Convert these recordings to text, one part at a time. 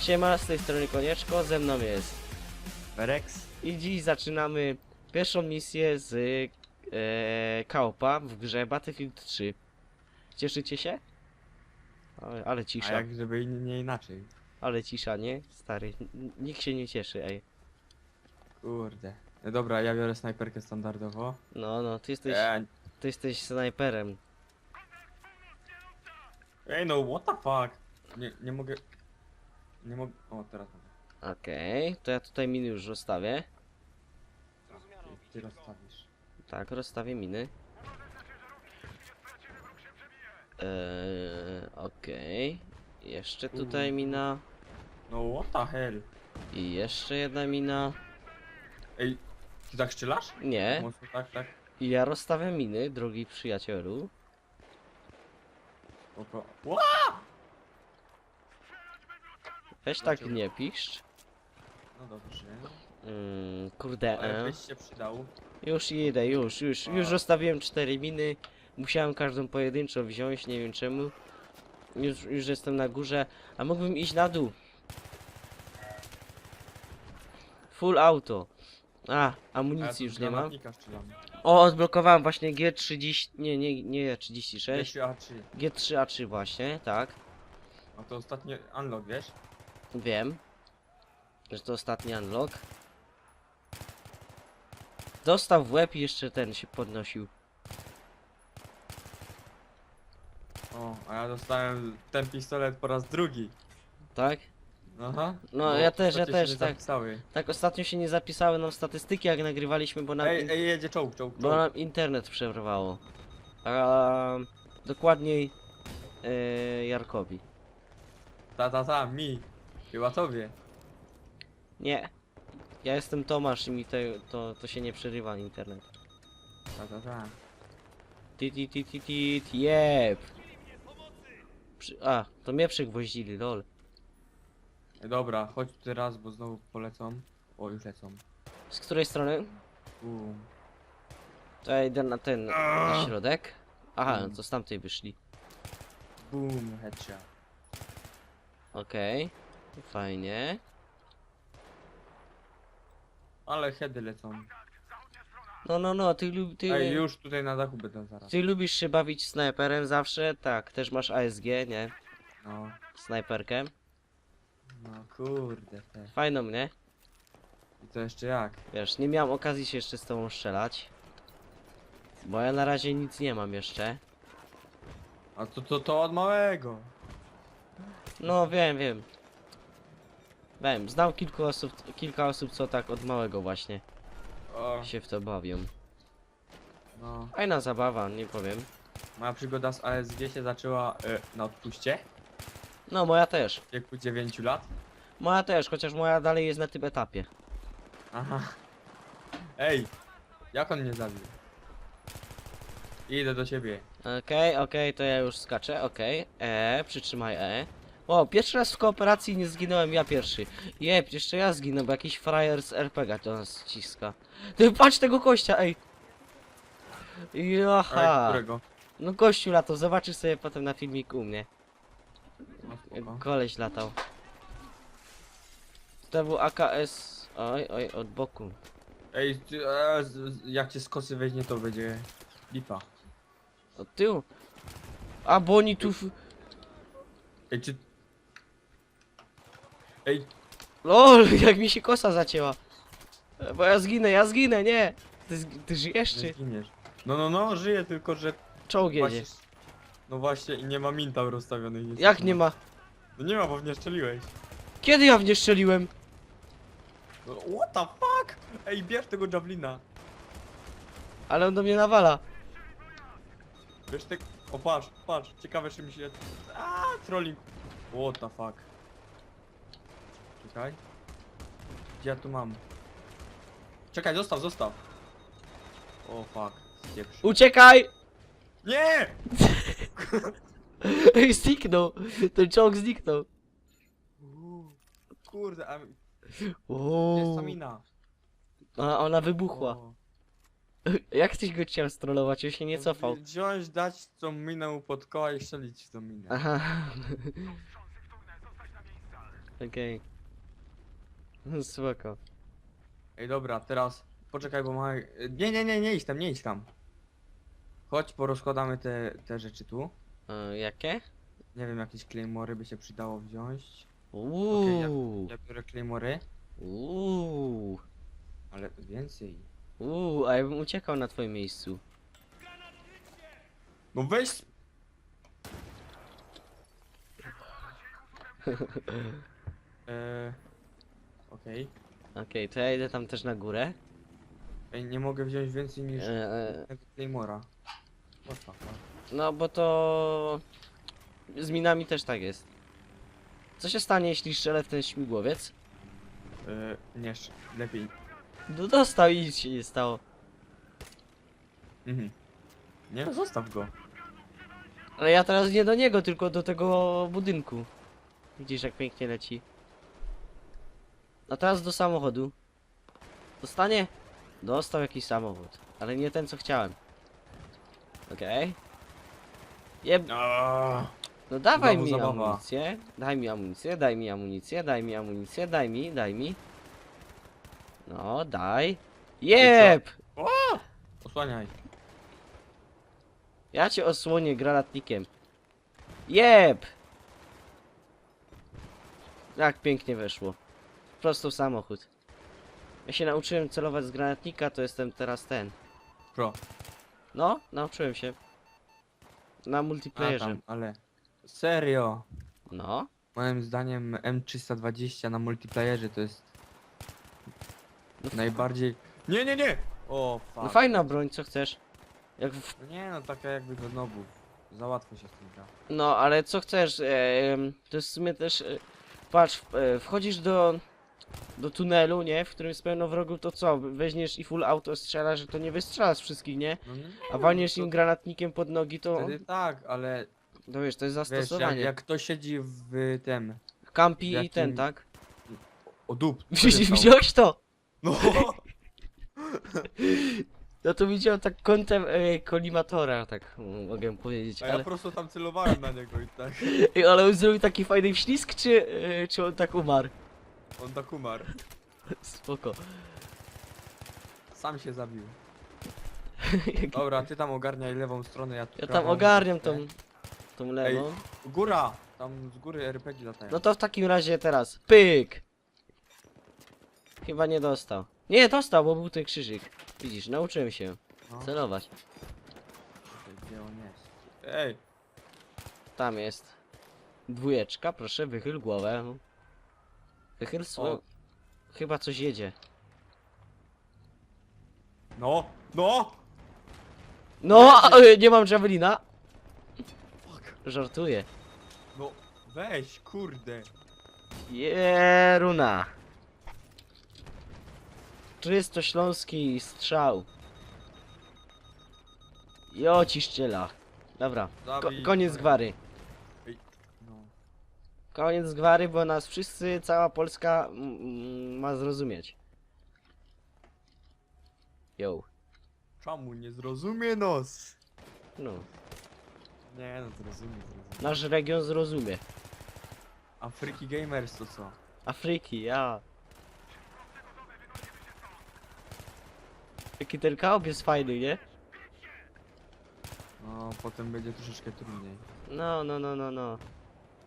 Siema, z tej strony Konieczko, ze mną jest Rex? i dziś zaczynamy pierwszą misję z e, Kaopa w grze Battlefield 3. Cieszycie się? Ale, ale A cisza, jak żeby nie inaczej? ale cisza, nie? Stary, n- nikt się nie cieszy, ej. Kurde. No dobra, ja biorę snajperkę standardowo. No, no, ty jesteś, Eee, ty jesteś snajperem. Ej no, what the fuck? Nie, nie mogę... Nie mogę... O, teraz mogę. Okej, to ja tutaj miny już rozstawię. Ty, ty rozstawisz. Tak, rozstawię miny. Eee, okej. Jeszcze tutaj mina. No what the hell? I jeszcze jedna mina. Ej, ty tak strzelasz? Nie. Mocno tak, tak. I ja rozstawiam miny, drogi przyjacielu. Oko. Weź tak Dlaczego? nie piszcz. No dobrze. Mm, kurde, Ale e. byś się przydał. Już idę, już, już, już A. rozstawiłem cztery miny. Musiałem każdą pojedynczo wziąć, nie wiem czemu. Już, już jestem na górze, a mógłbym iść na dół. Full auto. A, A amunicji już nie mam. O, odblokowałem właśnie G30, nie, nie, nie G36. Wiesz, A3. G3A3 właśnie, tak. No to ostatni unlock, wiesz? Wiem, że to ostatni unlock. Dostał w łeb i jeszcze ten się podnosił. O, a ja dostałem ten pistolet po raz drugi. Tak? Aha. No, ja też, ja też, tak. Zapisały. Tak, ostatnio się nie zapisały nam statystyki jak nagrywaliśmy, bo nam, Ej, in- ej, jedzie czołg, czołg, bo czołg. nam internet przerwało. A dokładniej e, Jarkowi. Ta, ta, ta, mi. Chyba tobie. Nie. Ja jestem Tomasz i mi te, to, to się nie przerywa internet. Ta, ta, ta. Ti ti ti ti ti ti jeb. Przy, a, to mnie przygwoździli, lol. Dobra, chodź teraz, bo znowu polecą. O, już lecą. Z której strony? Boom. To ja idę na ten, na środek. Aha, Mm. to z tamtej wyszli. Boom, headshot. Okej. Fajnie. Ale heady lecą. No, no, no, ty, lub, ty, Ej, już tutaj na dachu będą zaraz. ty lubisz się bawić snajperem zawsze? Tak, też masz ASG, nie? No, Snajperkę. no kurde. Te. Fajną, nie? I to jeszcze jak? Wiesz, nie miałem okazji się jeszcze z tobą strzelać. Bo ja na razie nic nie mam jeszcze. A to, to, to od małego. No, wiem, wiem. Wiem, znam kilku osób, kilka osób, co tak od małego właśnie O, się w to bawią. no. Fajna zabawa, nie powiem. Moja przygoda z ASG się zaczęła e, na odpuście. No, moja też. W wieku 9 lat. Moja też, chociaż moja dalej jest na tym etapie. Aha. Ej, jak on mnie zabił? Idę do ciebie. Okej, okej, to ja już skaczę, okej. E, przytrzymaj E. O, pierwszy raz w kooperacji nie zginąłem, ja pierwszy. Jeb, jeszcze ja zginę, bo jakiś frajer z RPG do nas ściska. Ty patrz tego kościa, ej! Ej, Jaha. którego? No gościu latał, zobaczysz sobie potem na filmiku u mnie. No, spoko. koleś latał. To był AKS... Oj, oj, od boku. Ej, ty, e, z, z, jak cię z kosy weźmie, to będzie lipa. Od tyłu. A, bo oni tu... w- Ej, czy... Ej, LOL, jak mi się kosa zacięła. E, Bo ja zginę, ja zginę, nie! Ty, ty żyjesz nie czy? zginiesz. No, no, no, żyję, tylko że... Czołg jedzie. Właśnie... No właśnie, i nie ma min tam rozstawionych. niestety. Jak nie ma? No nie ma, bo nie strzeliłeś. Kiedy ja w nie strzeliłem? No, what the fuck? Ej, bierz tego javelina. Ale on do mnie nawala. Wiesz tak... O, patrz, patrz, ciekawe czy mi się... A, trolling. What the fuck. Czekaj. Gdzie ja tu mam? Czekaj, zostaw, zostaw. O fuck. Uciekaj! Nie! Zniknął! Ten czołg zniknął. Uuu, Kurde, a jest Uuu. stamina. A ona wybuchła. O. Jak ktoś go chciał strollować? On się nie cofał. Wziąć, dać tą minę mu pod koła i strzelić w tą minę. Aha. Okej. Spoko. Ej, dobra, teraz poczekaj, bo ma... Nie, nie, nie, nie idź tam, nie idź tam. Chodź, porozkładamy te, te rzeczy tu. E, jakie? Nie wiem, jakieś claymory by się przydało wziąć. Uuu. Ja biorę claymory, Uuu. ale więcej. Uuu, a ja bym uciekał na twoim miejscu. No weź... sp- Eee, Okej. Okej, to ja idę tam też na górę. Ej, nie mogę wziąć więcej niż E, e, claymora. What the fuck? no bo to... Z minami też tak jest. Co się stanie, jeśli strzelę w ten śmigłowiec? Eee, nie, lepiej. No dostał i nic się nie stało. Mhm. Nie, zostaw go. Ale ja teraz nie do niego, tylko do tego budynku. Widzisz jak pięknie leci. A teraz do samochodu. Dostanie? Dostał jakiś samochód. Ale nie ten co chciałem. Okej. Jeb... Aaaa. No dawaj Znowu mi zabawa. amunicję. Daj mi amunicję, daj mi amunicję, daj mi amunicję, daj mi, daj mi. No, daj. Jeb! Osłaniaj. Ja cię osłonię granatnikiem. Jeb! Jak pięknie weszło. Prosto w samochód. Ja się nauczyłem celować z granatnika, to jestem teraz ten. Pro. No, nauczyłem się. Na A multiplayerze. tam, ale... Serio. No. Moim zdaniem M320 na multiplayerze to jest No, najbardziej... Nie, nie, nie! O, fuck. no fajna broń, co chcesz? Jak w... No nie, no taka jakby do nobów. Za łatwo się z tym gra. No, ale co chcesz? em, to jest w sumie też... E, patrz, e, wchodzisz do... Do tunelu, nie? W którym jest pełno wrogów, to co? Weźmiesz i full auto strzelasz, że to nie wystrzelasz wszystkich, nie? No nie, A walniesz to im granatnikiem pod nogi, to... Wtedy tak, ale No wiesz, to jest wiesz, jak, zastosowanie. jak ktoś siedzi w tym... Kampi i jakim- ten, tak? O dup. Widziałeś to? No! No to widziałem tak kątem e, kolimatora, tak mm, mogę powiedzieć, A ja ale... po prostu tam celowałem na niego i tak. Ej, ale on zrobił taki fajny wślizg, czy, e, czy on tak umarł? On tak umarł. Spoko. Sam się zabił. Dobra, ty tam ogarniaj lewą stronę, ja tu Ja tam prawą. ogarniam tą, tą lewą. Góra! Tam z góry RPG latają. No to w takim razie teraz, pyk! Chyba nie dostał. Nie, dostał, bo był ten krzyżyk. Widzisz, nauczyłem się No. celować. Czekaj, Gdzie on jest? Ej! Tam jest. Dwójeczka, proszę, wychyl głowę. Wychyl swoją... O. Chyba coś jedzie. No! No! No, e, nie mam javelina. Fuck! Żartuję. No weź, kurde! Jeruna. Czysto śląski strzał. Jo ci szczela. Dobra, ko koniec gwary. Koniec gwary, bo nas wszyscy, cała Polska mm, ma zrozumieć. Jo. Czemu nie zrozumie nos? No. Nie no, zrozumie, zrozumie. Nasz region zrozumie. Afryki Gamers to co? Afryki, ja. Jaki ten kaop jest fajny, nie? No, potem będzie troszeczkę trudniej. No, no, no, no, no.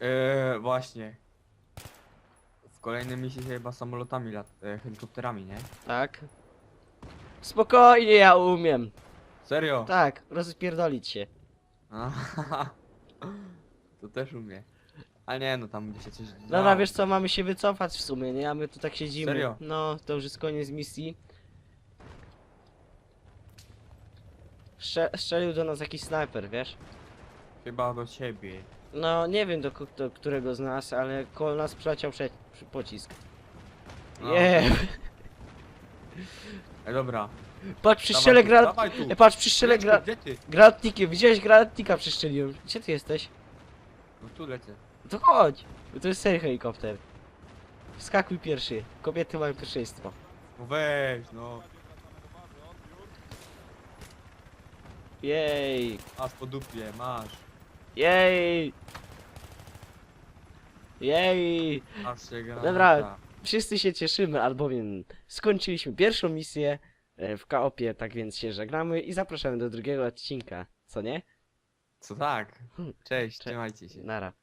Eee, właśnie. W kolejnej misji się chyba samolotami lat... E, helikopterami, nie? Tak. Spokojnie, ja umiem. Serio? Tak, rozpierdolić się. Aha. To też umie. Ale nie, no tam by się coś Dobra, działo. wiesz co, mamy się wycofać w sumie, nie? A my tu tak siedzimy. Serio? No, to już jest koniec misji. Strze strzelił do nas jakiś snajper, wiesz? Chyba do ciebie. No, nie wiem do, do którego z nas, ale koło nas przeleciał prze przy- pocisk. No. Nie, Ej, dobra. patrz, przy strzelę tu, granat... dawaj tu. E, Patrz, przy Leczko, gra... Gdzie ty? granatnikiem, widziałeś granatnika przestrzeliłem. Gdzie ty jesteś? No tu lecę. To chodź! To jest serio helikopter. Wskakuj pierwszy. Kobiety mają pierwszeństwo. No weź, no. Jej! Masz po dupie, masz. Jej! Jej! Granata. Dobra. Wszyscy się cieszymy, albowiem skończyliśmy pierwszą misję e, w kaopie, tak więc się żegnamy i zapraszamy do drugiego odcinka. Co nie? Co tak? Hmm. Cześć, Cze- trzymajcie się. Nara.